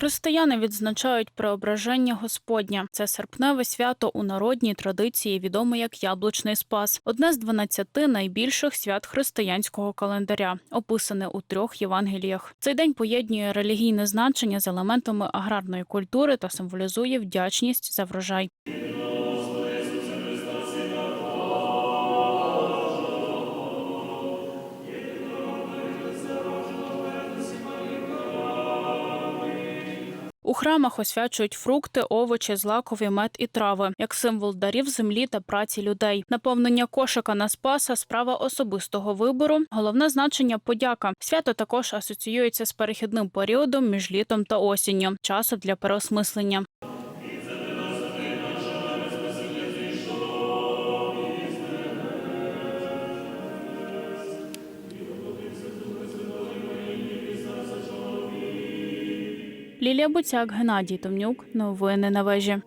Християни відзначають преображення Господня. Це серпневе свято у народній традиції, відоме як Яблучний Спас, одне з 12 найбільших свят християнського календаря, описане у трьох Євангеліях. Цей день поєднує релігійне значення з елементами аграрної культури та символізує вдячність за врожай. У храмах освячують фрукти, овочі, злакові, мед і трави як символ дарів землі та праці людей. Наповнення кошика на спаса справа особистого вибору. Головне значення подяка. Свято також асоціюється з перехідним періодом між літом та осінню, часу для переосмислення. Лілія Буцяк, Геннадій Томнюк. Новини на вежі.